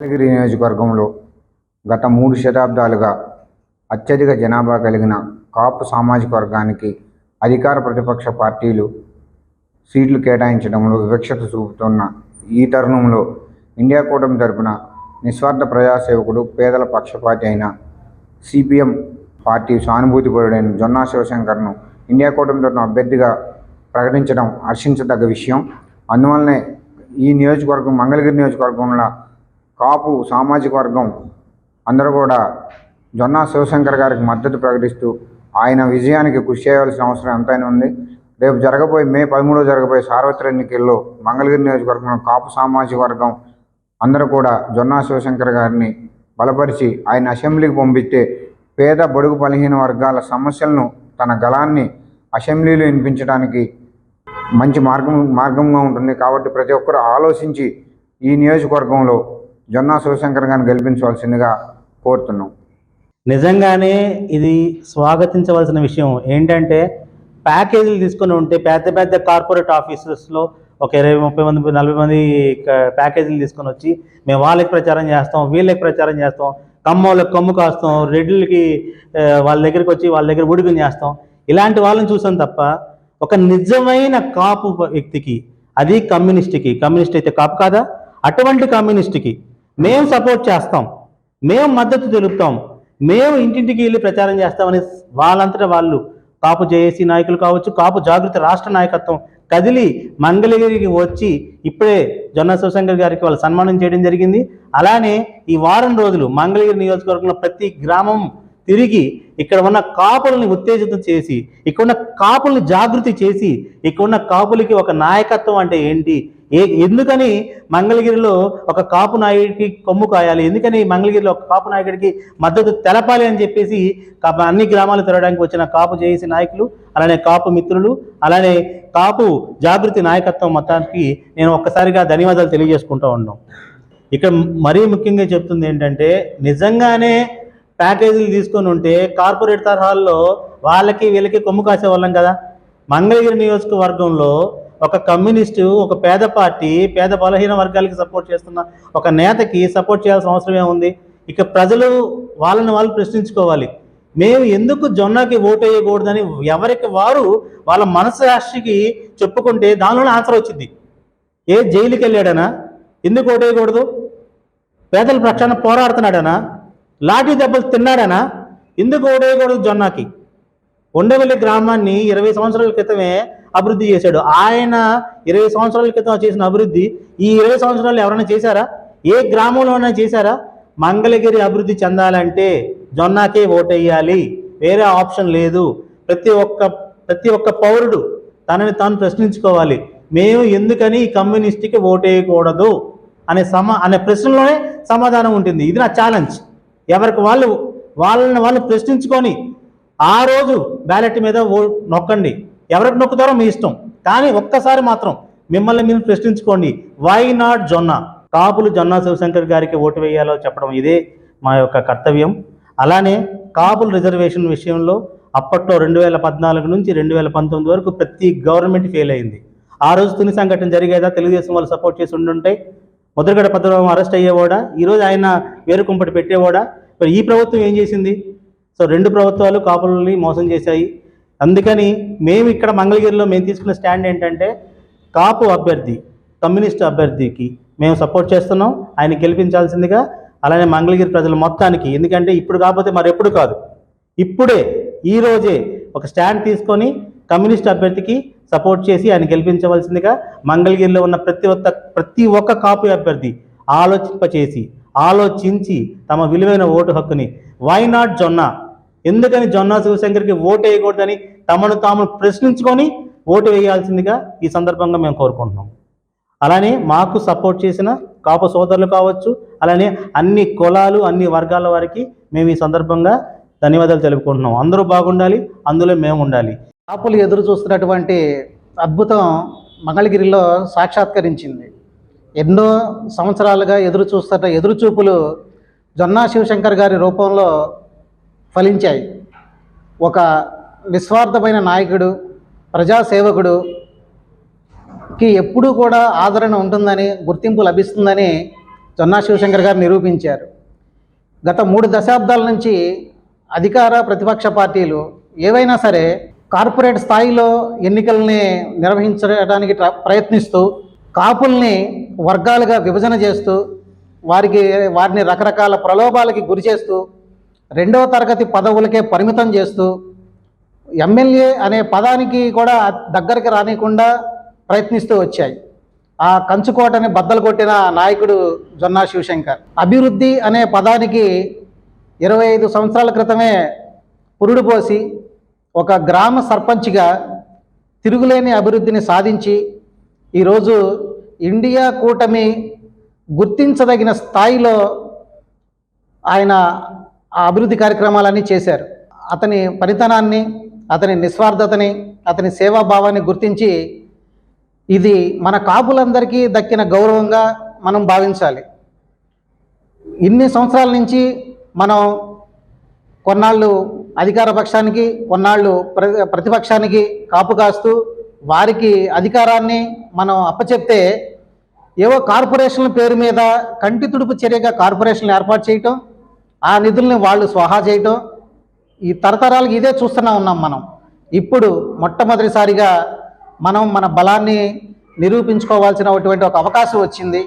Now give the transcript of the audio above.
మంగళగిరి నియోజకవర్గంలో గత మూడు శతాబ్దాలుగా అత్యధిక జనాభా కలిగిన కాపు సామాజిక వర్గానికి అధికార ప్రతిపక్ష పార్టీలు సీట్లు కేటాయించడంలో వివక్షత చూపుతున్న ఈ తరుణంలో ఇండియా కూటమి తరపున నిస్వార్థ ప్రజాసేవకుడు పేదల పక్షపాతి అయిన సిపిఎం పార్టీ సానుభూతిపరుడైన జొన్నా శివశంకర్ను ఇండియా కూటమి తరపున అభ్యర్థిగా ప్రకటించడం హర్షించదగ్గ విషయం. అందువల్లనే ఈ నియోజకవర్గం మంగళగిరి నియోజకవర్గంలో కాపు సామాజిక వర్గం అందరూ కూడా జొన్నా శివశంకర్ గారికి మద్దతు ప్రకటిస్తూ ఆయన విజయానికి కృషి చేయవలసిన అవసరం ఎంతైనా ఉంది. రేపు జరగబోయే మే పదమూడవ జరగబోయే సార్వత్రిక ఎన్నికల్లో మంగళగిరి నియోజకవర్గంలో కాపు సామాజిక వర్గం అందరూ కూడా జొన్నా శివశంకర్ గారిని బలపరిచి ఆయన అసెంబ్లీకి పంపిస్తే పేద బడుగు బలహీన వర్గాల సమస్యలను తన గళాన్ని అసెంబ్లీలో వినిపించడానికి మంచి మార్గం మార్గంగా ఉంటుంది. కాబట్టి ప్రతి ఒక్కరు ఆలోచించి ఈ నియోజకవర్గంలో జొన్నా శివశంకర్ గారిని గెలిపించవలసిందిగా కోరుతున్నాం. నిజంగానే ఇది స్వాగతించవలసిన విషయం ఏంటంటే ప్యాకేజీలు తీసుకొని ఉంటే పెద్ద పెద్ద కార్పొరేట్ ఆఫీసెస్లో ఒక ఇరవై ముప్పై మంది నలభై మంది ప్యాకేజీలు తీసుకొని వచ్చి మేము వాళ్ళకి ప్రచారం చేస్తాం వీళ్ళకి ప్రచారం చేస్తాం కమ్మోళ్ళకి కమ్ము కాస్తాం రెడ్లకి వాళ్ళ దగ్గరికి వచ్చి వాళ్ళ దగ్గర ఉడుకుని చేస్తాం. ఇలాంటి వాళ్ళని చూసాం తప్ప ఒక నిజమైన కాపు వ్యక్తికి అది కమ్యూనిస్ట్కి కమ్యూనిస్ట్ అయితే కాపు కాదా? అటువంటి కమ్యూనిస్ట్కి మేము సపోర్ట్ చేస్తాం. మేము మద్దతు తెలుపుతాం. మేము ఇంటింటికి వెళ్ళి ప్రచారం చేస్తామని వాళ్ళంతటా వాళ్ళు కాపు జేఏసీ నాయకులు కావచ్చు కాపు జాగృత రాష్ట్ర నాయకత్వం కదిలి మంగళగిరికి వచ్చి ఇప్పుడే జొన్న శివశంకర్ గారికి వాళ్ళు సన్మానం చేయడం జరిగింది. అలానే ఈ వారం రోజులు మంగళగిరి నియోజకవర్గంలో ప్రతి గ్రామం తిరిగి ఇక్కడ ఉన్న కాపుల్ని ఉత్తేజితం చేసి ఇక్కడ ఉన్న కాపుల్ని జాగృతి చేసి ఇక్కడ ఉన్న కాపులకి ఒక నాయకత్వం అంటే ఏంటి? ఏ ఎందుకని మంగళగిరిలో ఒక కాపు నాయకుడికి కొమ్ము కాయాలి? ఎందుకని మంగళగిరిలో ఒక కాపు నాయకుడికి మద్దతు తెలపాలి అని చెప్పేసి అన్ని గ్రామాలు తిరగడానికి వచ్చిన కాపు జేఏసీ నాయకులు అలానే కాపు మిత్రులు అలానే కాపు జాగృతి నాయకత్వం మొత్తానికి నేను ఒక్కసారిగా ధన్యవాదాలు తెలియజేసుకుంటూ ఉన్నాం. ఇక్కడ మరీ ముఖ్యంగా చెప్తుంది ఏంటంటే నిజంగానే ప్యాకేజీలు తీసుకొని ఉంటే కార్పొరేట్ తరహాల్లో వాళ్ళకి వీళ్ళకి కొమ్ము కాసే వాళ్ళం కదా. మంగళగిరి నియోజకవర్గంలో ఒక కమ్యూనిస్టు ఒక పేద పార్టీ పేద బలహీన వర్గాలకి సపోర్ట్ చేస్తున్న ఒక నేతకి సపోర్ట్ చేయాల్సిన అవసరం ఏముంది? ఇక ప్రజలు వాళ్ళని వాళ్ళు ప్రశ్నించుకోవాలి. మేము ఎందుకు జొన్నకి ఓటు వేయకూడదని ఎవరికి వారు వాళ్ళ మనసాక్షికి చెప్పుకుంటే దానిలోనే ఆన్సర్ వచ్చింది. ఏ జైలుకి వెళ్ళాడనా? ఎందుకు ఓటు వేయకూడదు? పేదల పక్షాన పోరాడుతున్నాడనా? లాఠీ దెబ్బలు తిన్నాడనా? ఎందుకు ఓటు వేయకూడదు జొన్నకి? ఉండవల్లి గ్రామాన్ని ఇరవై సంవత్సరాల క్రితమే అభివృద్ధి చేశాడు. ఆయన ఇరవై సంవత్సరాల క్రితం చేసిన అభివృద్ధి ఈ ఇరవై సంవత్సరాలు ఎవరైనా చేశారా? ఏ గ్రామంలోనైనా చేశారా? మంగళగిరి అభివృద్ధి చెందాలంటే జొన్నాకే ఓటేయాలి. వేరే ఆప్షన్ లేదు. ప్రతి ఒక్క ప్రతి ఒక్క పౌరుడు తనని తాను ప్రశ్నించుకోవాలి. మేము ఎందుకని ఈ కమ్యూనిస్ట్కి ఓటేయకూడదు? అనే సమా అనే ప్రశ్నలోనే సమాధానం ఉంటుంది. ఇది నా ఛాలెంజ్. ఎవరికి వాళ్ళు వాళ్ళని వాళ్ళు ప్రశ్నించుకొని ఆ రోజు బ్యాలెట్ మీద ఓ నొక్కండి. ఎవరికి నొక్కుతారో మీ ఇష్టం. కానీ ఒక్కసారి మాత్రం మిమ్మల్ని మీరు ప్రశ్నించుకోండి. వై నాట్ జొన్న కాపులు జొన్న శివశంకర్ గారికి ఓటు వేయాలో చెప్పడం ఇదే మా యొక్క కర్తవ్యం. అలానే కాపుల రిజర్వేషన్ విషయంలో అప్పట్లో రెండు వేల పద్నాలుగు నుంచి రెండు వేల పంతొమ్మిది వరకు ప్రతి గవర్నమెంట్ ఫెయిల్ అయింది. ఆ రోజు తుని సంఘటన జరిగేదా? తెలుగుదేశం వాళ్ళు సపోర్ట్ చేసి ఉండుంటే ముద్రగడ పద్మనాభం అరెస్ట్ అయ్యేవాడా? ఈరోజు ఆయన వేరుకుంపటి పెట్టేవాడా? మరి ఈ ప్రభుత్వం ఏం చేసింది? సో రెండు ప్రభుత్వాలు కాపులని మోసం చేశాయి. అందుకని మేము ఇక్కడ మంగళగిరిలో మేము తీసుకున్న స్టాండ్ ఏంటంటే కాపు అభ్యర్థి కమ్యూనిస్ట్ అభ్యర్థికి మేము సపోర్ట్ చేస్తున్నాం. ఆయన గెలిపించాల్సిందిగా అలానే మంగళగిరి ప్రజల మొత్తానికి. ఎందుకంటే ఇప్పుడు కాకపోతే మరి ఎప్పుడు కాదు. ఇప్పుడే ఈరోజే ఒక స్టాండ్ తీసుకొని కమ్యూనిస్ట్ అభ్యర్థికి సపోర్ట్ చేసి ఆయన గెలిపించవలసిందిగా మంగళగిరిలో ఉన్న ప్రతి ఒక్క ప్రతి ఒక్క కాపు అభ్యర్థి ఆలోచింపచేసి ఆలోచించి తమ విలువైన ఓటు హక్కుని వై నాట్ జొన్న? ఎందుకని జొన్న శివశంకర్కి ఓటు వేయకూడదని తమను తాము ప్రశ్నించుకొని ఓటు వేయాల్సిందిగా ఈ సందర్భంగా మేము కోరుకుంటున్నాం. అలానే మాకు సపోర్ట్ చేసిన కాపు సోదరులు కావచ్చు అలానే అన్ని కులాలు అన్ని వర్గాల వారికి మేము ఈ సందర్భంగా ధన్యవాదాలు తెలుపుకుంటున్నాం. అందరూ బాగుండాలి అందులో మేము ఉండాలి. కాపులు ఎదురు చూస్తున్నటువంటి అద్భుతం మంగళగిరిలో సాక్షాత్కరించింది. ఎన్నో సంవత్సరాలుగా ఎదురు చూస్తున్న ఎదురుచూపులు జొన్నా శివశంకర్ గారి రూపంలో ఫలించాయి. ఒక నిస్వార్థమైన నాయకుడు ప్రజాసేవకుడు కి ఎప్పుడూ కూడా ఆదరణ ఉంటుందని గుర్తింపు లభిస్తుందని జొన్నా శివశంకర్ గారు నిరూపించారు. గత మూడు దశాబ్దాల నుంచి అధికార ప్రతిపక్ష పార్టీలు ఏవైనా సరే కార్పొరేట్ స్థాయిలో ఎన్నికల్ని నిర్వహించడానికి ప్రయత్నిస్తూ కాపుల్ని వర్గాలుగా విభజన చేస్తూ వారికి వారిని రకరకాల ప్రలోభాలకి గురి చేస్తూ రెండవ తరగతి పదవులకే పరిమితం చేస్తూ ఎమ్మెల్యే అనే పదానికి కూడా దగ్గరికి రానికుండా ప్రయత్నిస్తూ వచ్చాయి. ఆ కంచుకోటని బద్దలు కొట్టిన నాయకుడు జొన్నా శివశంకర్. అభివృద్ధి అనే పదానికి ఇరవై ఐదు సంవత్సరాల క్రితమే పురుడు పోసి ఒక గ్రామ సర్పంచ్గా తిరుగులేని అభివృద్ధిని సాధించి ఈరోజు ఇండియా కూటమి గుర్తించదగిన స్థాయిలో ఆయన ఆ అభివృద్ధి కార్యక్రమాలన్నీ చేశారు. అతని పనితనాన్ని అతని నిస్వార్థతని అతని సేవాభావాన్ని గుర్తించి ఇది మన కాపులందరికీ దక్కిన గౌరవంగా మనం భావించాలి. ఇన్ని సంవత్సరాల నుంచి మనం కొన్నాళ్ళు అధికార పక్షానికి కొన్నాళ్ళు ప్ర ప్రతిపక్షానికి కాపు కాస్తూ వారికి అధికారాన్ని మనం అప్పచెప్తే ఏవో కార్పొరేషన్ల పేరు మీద కంటి తుడుపు చర్యగా కార్పొరేషన్లు ఏర్పాటు చేయటం ఆ నిధుల్ని వాళ్ళు స్వహా చేయటం ఈ తరతరాలకు ఇదే చూస్తూనే ఉన్నాం మనం. ఇప్పుడు మొట్టమొదటిసారిగా మనం మన బలాన్ని నిరూపించుకోవాల్సినటువంటి ఒక అవకాశం వచ్చింది.